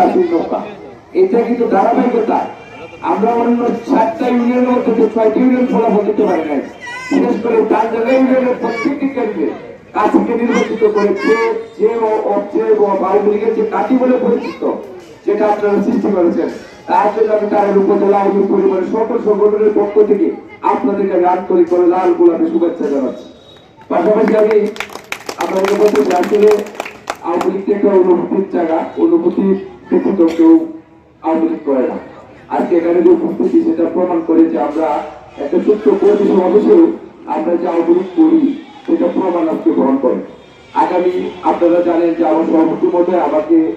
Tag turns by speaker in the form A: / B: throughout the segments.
A: কাশির নৌকা এটা কিন্তু ধারাবাহিকতা। আমরা অন্য সাতটা ইউনিয়নের মধ্যে ছয়টি ইউনিয়ন ফলাফল দিতে পারি নাই। বিশেষ করে তার জায়গায় ইউনিয়নের প্রত্যেকটি কেন্দ্রে কাশিকে নির্বাচিত করে যে যে ও- ও- যে যে কাটি বলে পরিচিত, যেটা আপনারা সৃষ্টি করেছেন, তার জন্য আমি তারের উপজেলা আওয়ামী পরিবারের সকল সংগঠনের পক্ষ থেকে আপনাদেরকে আমি আন্তরিক করে লাল গোলাপে শুভেচ্ছা জানাচ্ছি। পাশাপাশি আমি আপনাদের বলতে আসলে আওয়ামী লীগ একটা অনুভূতির জায়গা ব্যতীত কেউ আওয়ামী করে না। আজকে এখানে যে উপস্থিতি, সেটা প্রমাণ করে যে আমরা একটা ছোট্ট কর্মী সমাবেশেও আমরা যে আওয়ামী করি, সেটা প্রমাণ আজকে গ্রহণ করে। আগামী, আপনারা জানেন যে আমার সভাপতি মধ্যে আমাকে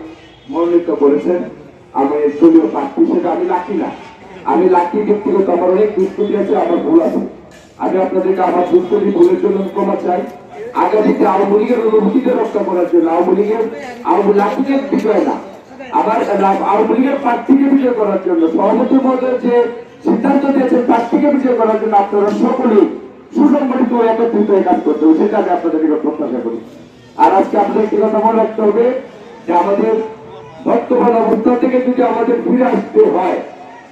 A: মনোনীত করেছেন। আমি দলীয় প্রার্থী হিসেবে আমি লাকি না। আমি লাকি ব্যক্তিগত আমার অনেক দুষ্কৃতি আছে, আমার ভুল আছে। আমি আপনাদেরকে আমার দুষ্কৃতি ভুলের জন্য ক্ষমা চাই। আগামীতে আওয়ামী লীগের অনুভূতিকে রক্ষা করার জন্য, আওয়ামী লীগের, আওয়ামী লাঠিকে বিষয় না। আবার আওয়ামী লীগের প্রার্থীকে বিজয় করার জন্য, সভাপতি মহোদয় যে সিদ্ধান্ত দিয়েছেন প্রার্থীকে বিজয় করার জন্য আপনারা সকলেই সুসংগঠিত ও একত্রিত হয়ে কাজ করতে হবে। সেটা আমি আপনাদের প্রত্যাশা করি। আর আজকে আপনাদের একটি কথা মনে রাখতে হবে, যে আমাদের বর্তমান অবস্থা থেকে যদি আমাদের ফিরে আসতে হয়,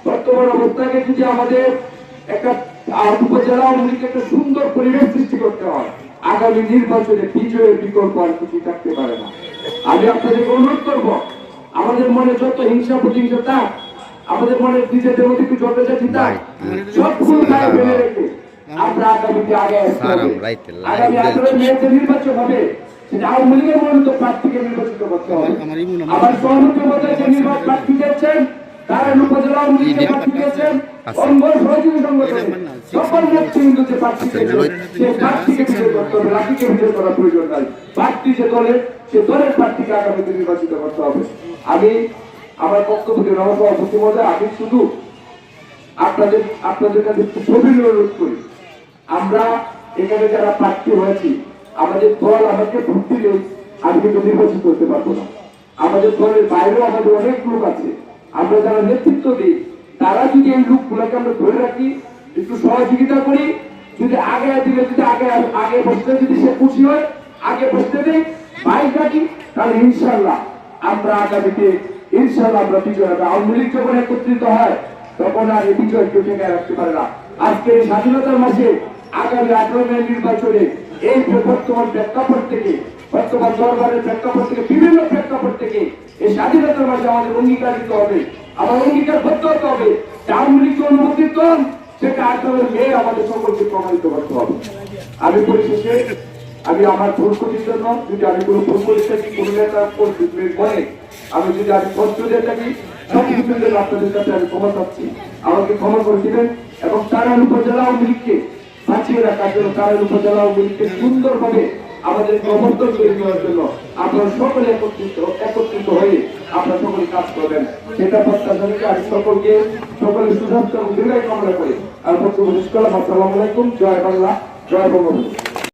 A: বর্তমান অবস্থাকে যদি আমাদের একটা উপজেলা, আওয়ামী একটা সুন্দর পরিবেশ সৃষ্টি করতে হয়, আগামী নির্বাচনে বিজয়ের বিকল্প আর কিছু থাকতে পারে না। আমি আপনাদেরকে অনুরোধ করব মনে যত হিংসা প্রতিহিংসা আমাদের মনে নিজেদের মধ্যে একটু ঝগড়াঝাটি যাচ্ছি সব সবগুলো তারা ফেলে রেখে আমরা আগামীতে আগে আগামী মেয়েতে নির্বাচন হবে আওয়ামী লীগের মনোনীত প্রার্থীকে নির্বাচিত করতে হবে।
B: আমার
A: সহমতি মধ্যে যে নির্বাচন প্রার্থী দিয়েছেন তারা উপজেলা আওয়ামী লীগের প্রার্থী দিয়েছেন সকল নেতৃবৃন্দ যে প্রার্থী সেই প্রার্থীকে বিজয় করতে হবে রাখিকে বিজয় করার প্রয়োজন নাই। প্রার্থী যে দলের সে দলের প্রার্থীকে আগামীতে নির্বাচিত করতে হবে। আমি আমার বক্তব্য দিয়ে নবসভাপতি মধ্যে আমি শুধু আপনাদের আপনাদের কাছে একটু অনুরোধ করি। আমরা এখানে যারা প্রার্থী হয়েছি আমাদের দল আমাকে ভোট আমি কিন্তু নির্বাচিত হতে পারব না। আমাদের দলের বাইরেও আমাদের অনেক লোক আছে। আমরা যারা নেতৃত্ব দিই তারা যদি এই লোকগুলোকে আমরা ধরে রাখি, একটু সহযোগিতা করি, যদি আগে দিলে যদি আগে আগে বসতে যদি সে খুশি হয়, আগে বসতে দেই বাইক রাখি তাহলে ইনশাল্লাহ আমরা আগামীতে ইনশাল্লাহ আমরা বিজয় হবে। আওয়ামী লীগ যখন একত্রিত হয়, তখন আর এই বিজয় কেউ ঠেকে রাখতে পারে না। আজকে এই স্বাধীনতার মাসে আগামী আঠারো মে নির্বাচনে এই বর্তমান প্রেক্ষাপট থেকে, বর্তমান দরবারের প্রেক্ষাপট থেকে, বিভিন্ন প্রেক্ষাপট থেকে এই স্বাধীনতার মাসে আমাদের অঙ্গীকার হবে। আমার অঙ্গীকার করতে হতে হবে। আওয়ামী লীগ অনুমতি দল সেটা আমি আমার ভুল জন্য যদি আমি কোনো ভুল করে থাকি, কোনো নেতা পরে আমি যদি আমি কষ্ট থাকি, সব কিছুর আপনাদের কাছে আমি ক্ষমা চাচ্ছি। আমাকে ক্ষমা করে দিবেন এবং তারার উপজেলা আওয়ামী লীগকে বাঁচিয়ে রাখার জন্য তারার উপজেলা আওয়ামী লীগকে সুন্দরভাবে আমাদের সমর্থন তৈরি করার জন্য আপনারা সকলে একত্রিত একত্রিত হয়ে আপনারা সকলে কাজ করবেন। সেটা প্রত্যাশা রেখে আমি সকলকে সকলের সুস্বাস্থ্য এবং দীর্ঘায় কামনা করি আর বক্তব্য শেষ করলাম। আসসালামু আলাইকুম। জয় বাংলা, জয় বঙ্গবন্ধু।